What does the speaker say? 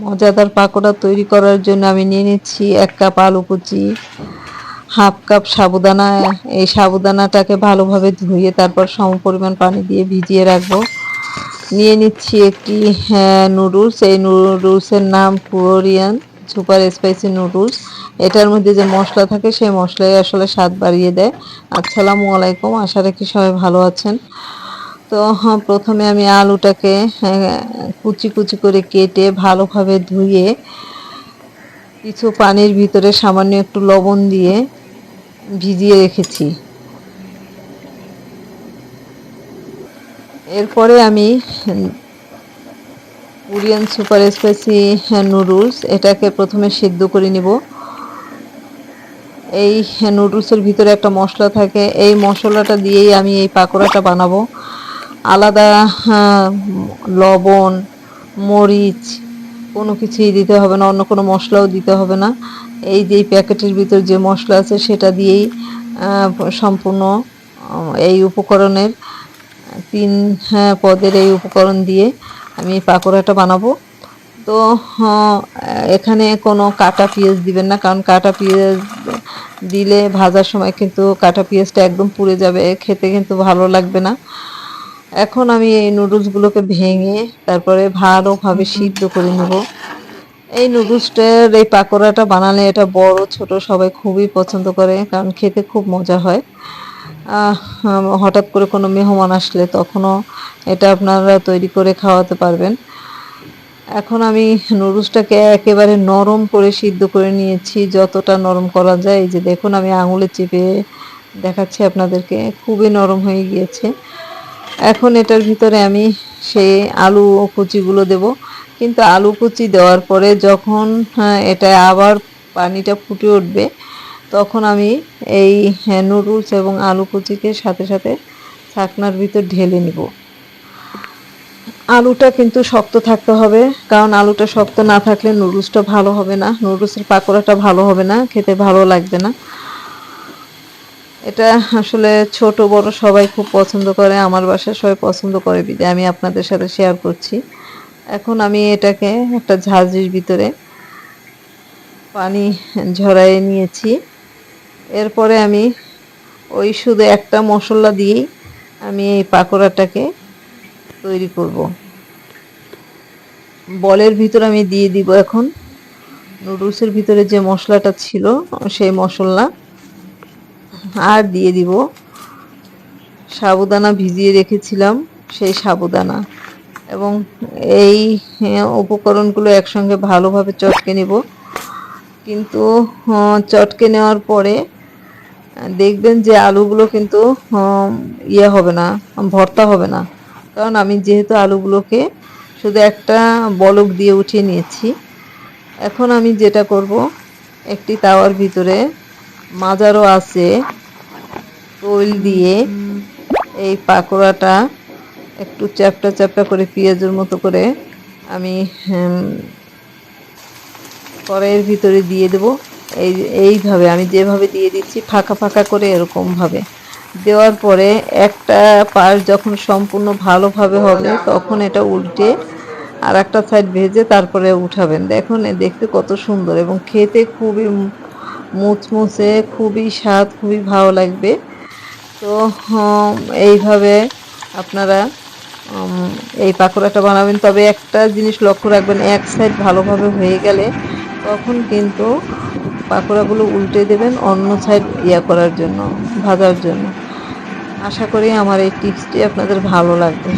মজাদার পাকোড়া তৈরি করার জন্য আমি নিয়ে নিচ্ছি এক কাপ আলু কুচি, হাফ কাপ সাবুদানা। এই সাবুদানাটাকে ভালোভাবে ধুয়ে তারপর সম পরিমাণ পানি দিয়ে ভিজিয়ে রাখব। নিয়ে নিচ্ছি একটি নুডলস। এই নুডলসের নাম কোরিয়ান সুপার স্পাইসি নুডলস। এটার মধ্যে যে মশলা থাকে সেই মশলাই আসলে স্বাদ বাড়িয়ে দেয়। আসসালামু আলাইকুম। আশা রাখি সবাই ভালো আছেন। তো হ্যাঁ প্রথমে আমি আলুটাকে কুচি কুচি করে কেটে ভালোভাবে ধুয়ে কিছু পানির ভিতরে সামান্য একটু লবণ দিয়ে ভিজিয়ে রেখেছি। এরপরে আমি কোরিয়ান সুপার স্পাইসি নুডলস, এটাকে প্রথমে সিদ্ধ করে নিব। এই নুডলসের ভিতরে একটা মশলা থাকে, এই মশলাটা দিয়েই আমি এই পাকোড়াটা বানাবো। আলাদা লবণ মরিচ কোনো কিছুই দিতে হবে না অন্য কোনো মশলাও দিতে হবে না। এই যে প্যাকেটের ভিতর যে মশলা আছে সেটা দিয়েই সম্পূর্ণ এই উপকরণের তিন হ্যাঁ, পদের এই উপকরণ দিয়ে আমি পাকোড়াটা বানাবো। তো এখানে কোনো কাটা পেঁয়াজ দিবেন না কারণ কাটা পেঁয়াজ দিলে ভাজার সময় কিন্তু কাটা পেঁয়াজটা একদম পুড়ে যাবে খেতে কিন্তু ভালো লাগবে না। এখন আমি এই নুডলসগুলোকে ভেঙে তারপরে ভালোভাবে সিদ্ধ করে নেব। এই নুডলসটার এই পাকোড়াটা বানালে এটা বড়, ছোট, সবাই খুবই পছন্দ করে, কারণ খেতে খুব মজা হয়। হঠাৎ করে কোনো মেহমান আসলে তখনও এটা আপনারা তৈরি করে খাওয়াতে পারবেন। এখন আমি নুডলসটাকে একেবারে নরম করে সিদ্ধ করে নিয়েছি, যতটা নরম করা যায়। যে দেখুন, আমি আঙুলে চেপে দেখাচ্ছি আপনাদেরকে, খুবই নরম হয়ে গিয়েছে। এখন এটার ভিতরে আমি সেই আলু কুচিগুলো দেব। কিন্তু আলু কুচি দেওয়ার পরে যখন হ্যাঁ, এটা আবার পানিটা ফুটে উঠবে তখন আমি এই হ্যাঁ, নুডলস এবং আলু কুচিকে সাথে সাথে ছাকনার ভিতর ঢেলে নিব। আলুটা কিন্তু শক্ত থাকতে হবে কারণ আলুটা শক্ত না থাকলে নুডলসটা ভালো হবে না। নুডলসের পাকোড়াটা ভালো হবে না খেতে ভালো লাগবে না। এটা আসলে ছোট, বড় সবাই খুব পছন্দ করে, আমার বাসায় সবাই পছন্দ করে বিদে আমি আপনাদের সাথে শেয়ার করছি। এখন আমি এটাকে একটা ঝাঁঝরির ভিতরে পানি ঝরাইয়ে নিয়েছি। এরপরে আমি ওই শুধু একটা মশলা দিয়েই আমি এই পাকোড়াটাকে তৈরি করব। বলের ভিতর আমি দিয়ে দিব এখন। নুডলসের ভিতরে যে মশলাটা ছিল, সেই মশলা। আর দিয়ে দিব। সাবুদানা ভিজিয়ে রেখেছিলাম, সেই সাবুদানা। এবং এই উপকরণগুলো একসঙ্গে ভালোভাবে চটকে নেব। কিন্তু চটকে নেওয়ার পরে, দেখবেন যে আলুগুলো কিন্তু ইয়ে হবে না, ভর্তা হবে না। কারণ আমি যেহেতু আলুগুলোকে শুধু একটা বলক দিয়ে উঠিয়ে নিয়েছি, এখন আমি যেটা করব, একটি তাওয়ার ভিতরে মাজারও আছে। তৈল দিয়ে এই পাকোড়াটা একটু চ্যাপটা চ্যাপটা করে পেঁয়াজের মতো করে আমি কড়াইয়ের ভিতরে দিয়ে দেব। এই, এইভাবে আমি যেভাবে দিয়ে দিচ্ছি ফাঁকা ফাঁকা করে এরকমভাবে। দেওয়ার পরে একটা পাশ যখন সম্পূর্ণ ভালোভাবে হবে তখন এটা উল্টে আর একটা সাইড ভেজে তারপরে উঠাবেন। দেখুন দেখতে কত সুন্দর এবং খেতে খুবই মুচমুচে, খুবই স্বাদ, খুবই ভালো লাগবে। তো এইভাবে আপনারা এই পাকোড়াটা বানাবেন। তবে একটা জিনিস লক্ষ্য রাখবেন, এক সাইড ভালোভাবে হয়ে গেলে তখন কিন্তু পাকোড়াগুলো উল্টে দেবেন অন্য সাইড ইয়া করার জন্য, ভাজার জন্য। আশা করি আমার এই টিপসটি আপনাদের ভালো লাগবে।